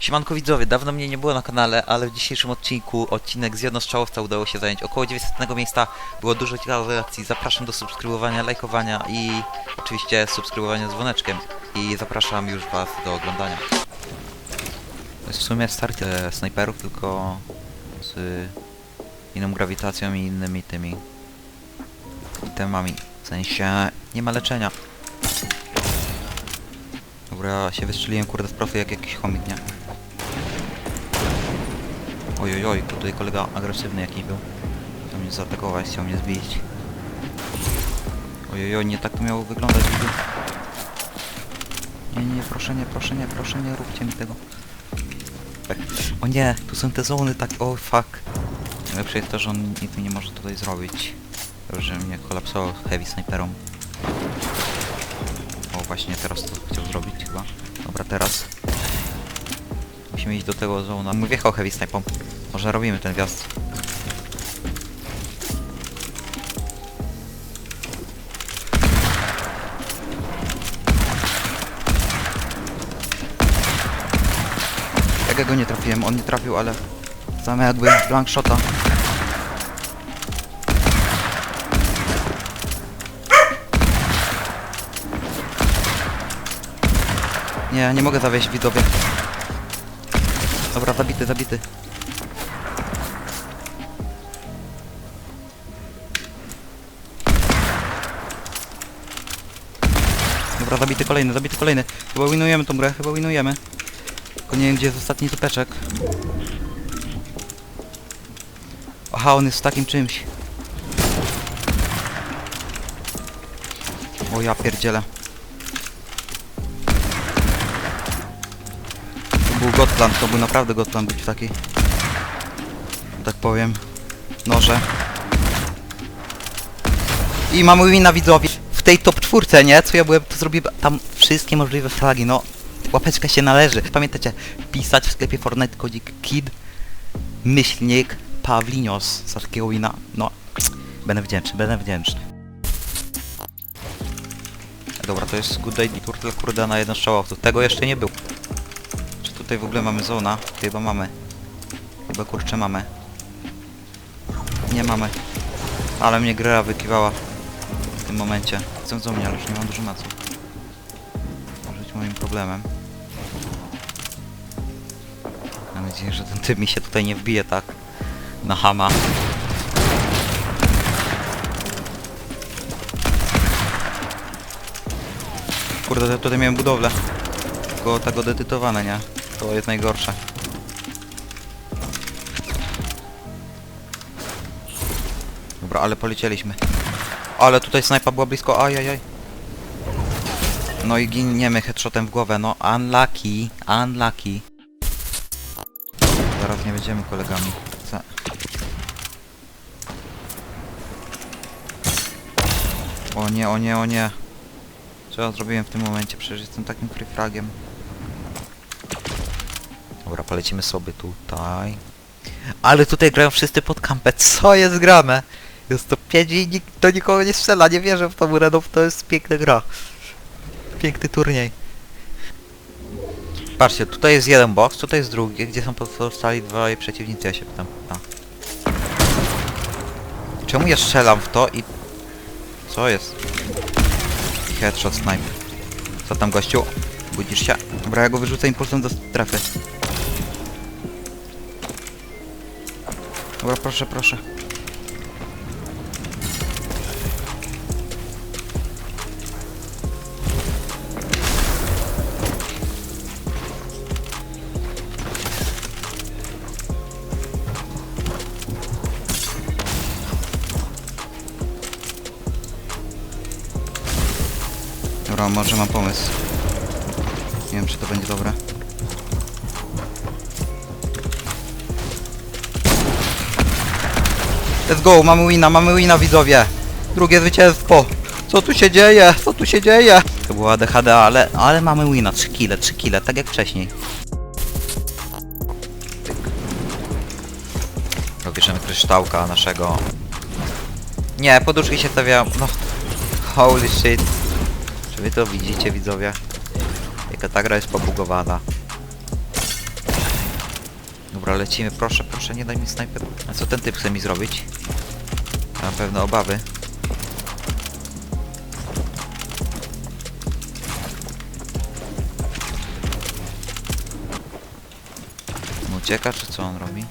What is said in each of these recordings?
Siemanko widzowie, dawno mnie nie było na kanale, ale w dzisiejszym odcinku odcinek z jednostrzałowca udało się zająć około 900 miejsca. Było dużo ciekawych akcji, zapraszam do subskrybowania, lajkowania i oczywiście subskrybowania dzwoneczkiem. I zapraszam już was do oglądania. To jest w sumie start e, snajperów, tylko z inną grawitacją i innymi tymi itemami. W sensie nie ma leczenia. Dobra, się wystrzeliłem kurde z profy jak jakiś chomik, nie? Oj, oj, oj, tutaj kolega agresywny jakiś był. Chciał mnie zaatakować, chciał mnie zbić. Oj, oj, oj, nie tak to miało wyglądać. Nie, nie, proszę nie, proszę nie, proszę nie róbcie mi tego. Tak. O nie, tu są te zony tak, o fuck. Najlepsze jest to, że on nic mi nie może tutaj zrobić. Że mnie kolapsował heavy sniperą. O, właśnie teraz to chciał zrobić chyba. Dobra, teraz. Musimy iść do tego zona. Mój wjechał heavy snipą. Może robimy ten wjazd. Jak ja go nie trafiłem, on nie trafił, ale same jakby blank shota. Nie, nie mogę zawieść widzowie. Dobra, zabity, zabity. Dobra, zabity kolejny, zabity kolejny. Chyba winujemy tą grę, chyba winujemy. Tylko nie wiem gdzie jest ostatni typeczek. Aha, on jest w takim czymś. O ja pierdzielę. Gotland, to był naprawdę Gotland być taki. Tak powiem. Noże. I mamy wina widzowie. W tej top czwórce, nie? Co ja byłem, to zrobiłem tam wszystkie możliwe flagi, no. Łapeczka się należy. Pamiętajcie, pisać w sklepie Fortnite kodzik KID myślnik Pawlinios za takiego wina. No, będę wdzięczny, będę wdzięczny. Dobra, to jest Good Day Turtle, kurde, na jedno strzałowców. Tego jeszcze nie było. Tutaj w ogóle mamy zona? Chyba mamy. Chyba kurczę mamy. Nie mamy. Ale mnie gra wykiwała w tym momencie. Chcę mnie, ale już nie mam dużo maców. Może być moim problemem. Mam nadzieję, że ten typ mi się tutaj nie wbije tak na hama. Kurde, tutaj miałem budowlę. Tylko tak odedytowane, nie? To jest najgorsze. Dobra, ale polecieliśmy. Ale tutaj snajpa była blisko, ajajaj. No i giniemy headshotem w głowę, no unlucky, unlucky. Zaraz nie będziemy kolegami. Co? O nie, o nie, o nie. Co ja zrobiłem w tym momencie? Przecież jestem takim free fragiem. Dobra, polecimy sobie tutaj. Ale tutaj grają wszyscy pod kampę. Co jest grane? Jest to 5 i nikt do nikogo nie strzela. Nie wierzę w tą Redów, to jest piękna gra. Piękny turniej. Patrzcie, tutaj jest jeden box, tutaj jest drugi. Gdzie są pozostali dwaj przeciwnicy? Ja się pytam. A. Czemu ja strzelam w to i... Co jest? Headshot snipe. Co tam gościu? Budzisz się? Dobra, ja go wyrzucę impulsem do strefy. Dobra, proszę, proszę. Dobra, może mam pomysł. Nie wiem, czy to będzie dobre. Let's go, mamy wina, mamy wina widzowie. Drugie zwycięstwo. Co tu się dzieje? Co tu się dzieje? To była DHD, ale, ale mamy wina. 3 kile, 3 kile, tak jak wcześniej. Tyk. Dobierzemy kryształka naszego. Nie, poduszki się stawiają. No. Holy shit. Czy wy to widzicie widzowie? Jaka ta gra jest pobugowana. Dobra, lecimy. Proszę, proszę, nie daj mi snajper. A co ten typ chce mi zrobić? Na pewno obawy. Ucieka, czy co on robi?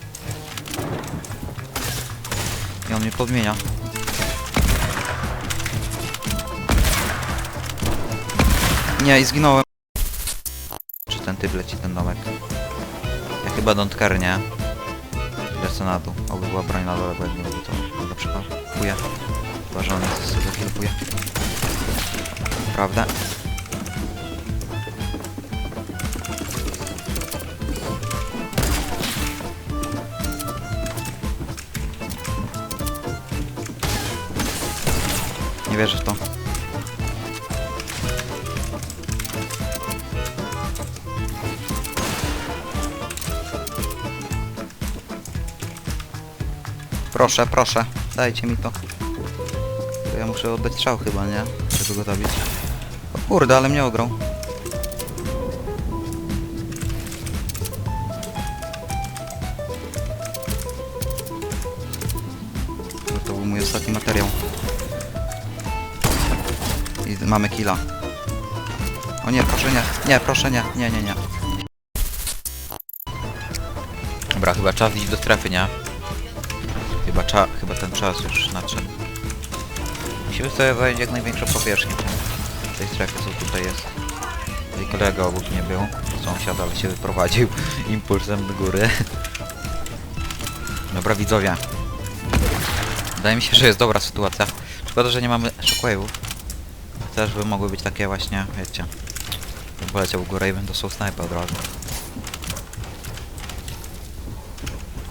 I on mnie podmienia. Nie, i zginąłem. Czy ten typ leci ten domek? Chyba don't care, nie? Lecę na dół. Oby była broń na dole, bo jak nie lubię to będę przypakuję. Chyba, że on jest sobie zakilpuje. Prawda? Nie wierzę w to. Proszę, proszę, dajcie mi to. To ja muszę oddać strzał chyba, nie? Żeby go zabić. O kurde, ale mnie ograł. To, był mój ostatni materiał. I mamy killa. O nie, proszę nie. Nie, proszę nie. Nie, nie, nie. Dobra, chyba czas iść do strefy, nie? Chyba, cza chyba ten czas już nadszedł. Musimy sobie zająć jak największą powierzchnię tej strefy, co tutaj jest. Tutaj kolega obok nie był, sąsiad, ale się wyprowadził impulsem do góry. Dobra widzowie. Wydaje mi się, że jest dobra sytuacja. Szkoda, że nie mamy shockwave'ów. Też by mogły być takie właśnie, wiecie. Poleciał w górę i bym dostał snajpę od razu.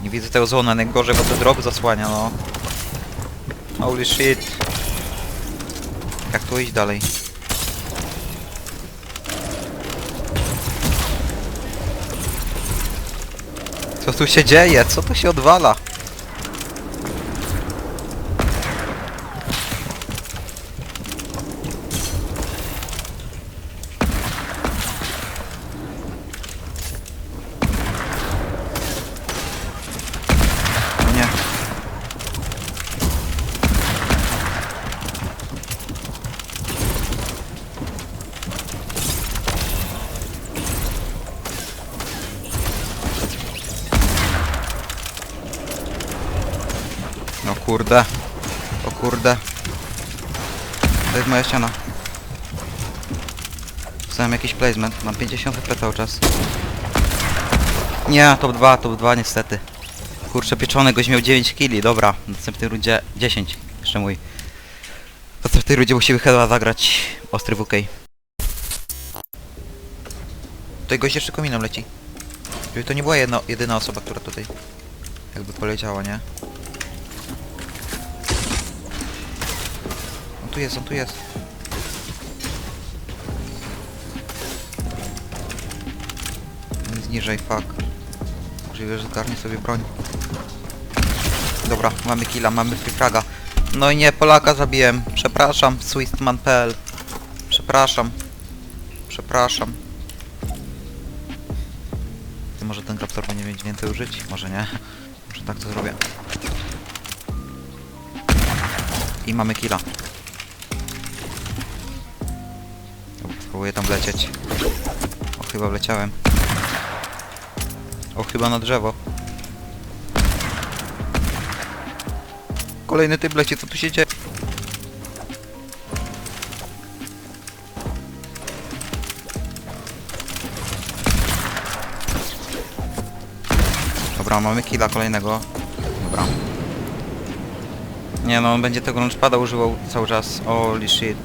Nie widzę tego zona, najgorzej, bo ten drop zasłania, no. Holy shit. Jak tu iść dalej? Co tu się dzieje? Co tu się odwala? O nie. No kurde. O kurde. To jest moja ściana. Dostałem jakiś placement. Mam 50 HP cały czas. Nie, top 2, top 2 niestety. Kurczę, pieczony goś miał 9 killi, dobra. W następnej rundzie 10. Jeszcze mój. W następnej rundzie musimy chyba zagrać ostry WK. Tutaj gość jeszcze kominem leci. Żeby to nie była jedna, jedyna osoba, która tutaj jakby poleciała, nie? Tu jest, on tu jest. Jest niżej, fuck. Możliwe, że zgarnie sobie broń. Dobra, mamy killa, mamy free fraga. No i nie, Polaka zabiłem. Przepraszam, Swistman.pl. Przepraszam. Przepraszam. Ty może ten raptor będzie mieć więcej użyć? Może nie. Może tak to zrobię. I mamy killa. Spróbuję tam wlecieć. O, chyba wleciałem. O, chyba na drzewo. Kolejny typ leci, co tu się dzieje? Dobra, mamy killa kolejnego. Dobra. Nie no, on będzie tego launchpada używał cały czas. Holy shit.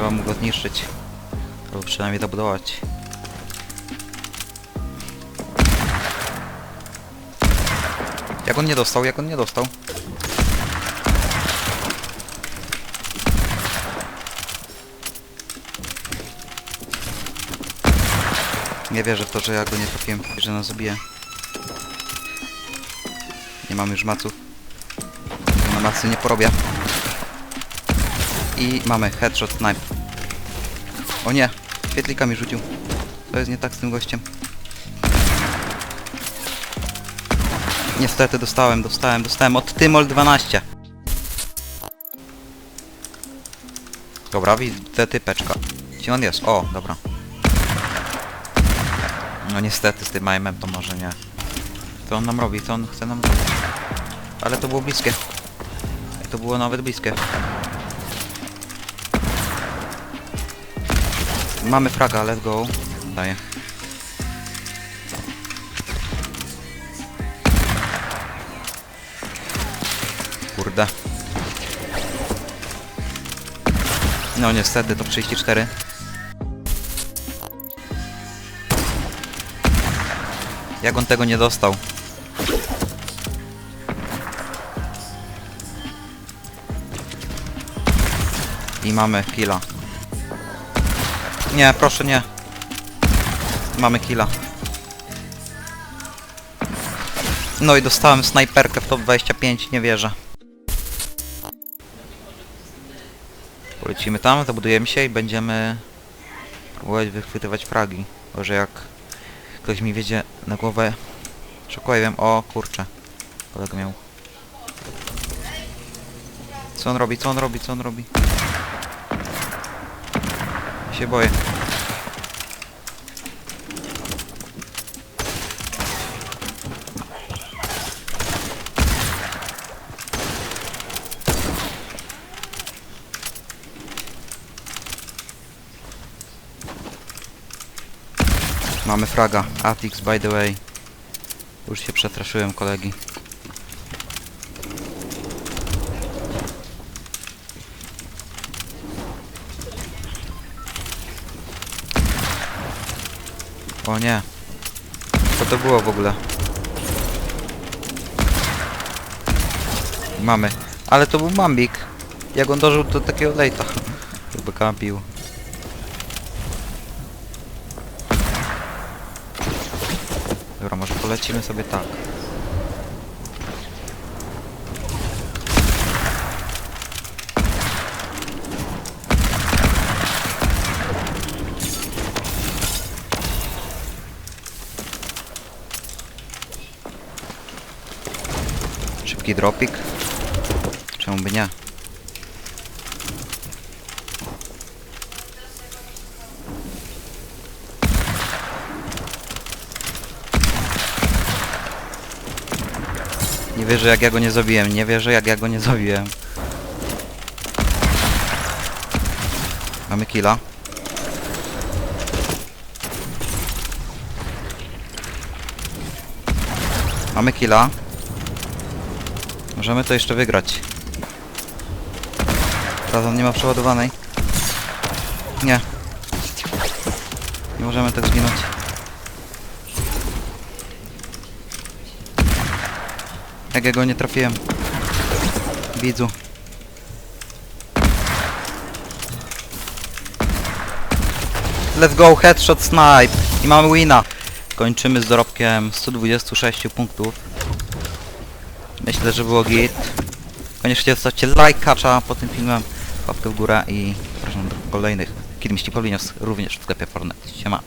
Trzeba mu go zniszczyć. Albo przynajmniej dobudować. Jak on nie dostał? Jak on nie dostał? Nie wierzę w to, że ja go nie trafiłem, że nas zabije. Nie mam już maców. Na macy nie porobię. I mamy headshot knife. O nie! Świetlika mi rzucił. To jest nie tak z tym gościem. Niestety dostałem, dostałem, dostałem od Tymol 12. Dobra, widzę typeczka. Gdzie on jest? O, dobra. No niestety z tym aimem to może nie. Co on nam robi? Co on chce nam zrobić? Ale to było bliskie. To było nawet bliskie. Mamy fraga, let's go. Daję. Kurde. No niestety to 34. Jak on tego nie dostał? I mamy killa. Nie, proszę nie. Mamy killa. No i dostałem snajperkę w top 25, nie wierzę. Polecimy tam, zabudujemy się i będziemy próbować wychwytywać fragi. Może jak ktoś mi wiedzie na głowę Shockwave'em, o kurczę. Kolega miał. Co on robi, co on robi, co on robi? Ja się boję. Mamy fraga. Atix by the way. Już się przestraszyłem kolegi. O nie. Co to było w ogóle? Mamy. Ale to był Mambik. Jak on dożył do takiego lejta. Chyba kampił. Dobra, może polecimy sobie tak. Szybki dropik. Czemu by nie? Nie wierzę jak ja go nie zabiłem, nie wierzę jak ja go nie zabiłem. Mamy killa. Mamy killa. Możemy to jeszcze wygrać. On nie ma przeładowanej. Nie. Nie możemy tak zginąć. Jak ja go nie trafiłem. Widzu. Let's go, headshot snipe. I mamy wina. Kończymy z dorobkiem 126 punktów. Myślę, że było git. Koniecznie zostawcie lajkacza pod tym filmem, łapkę w górę i zapraszam do kolejnych. Kiedy mści Paulinios również w sklepie Fortnite. Siema.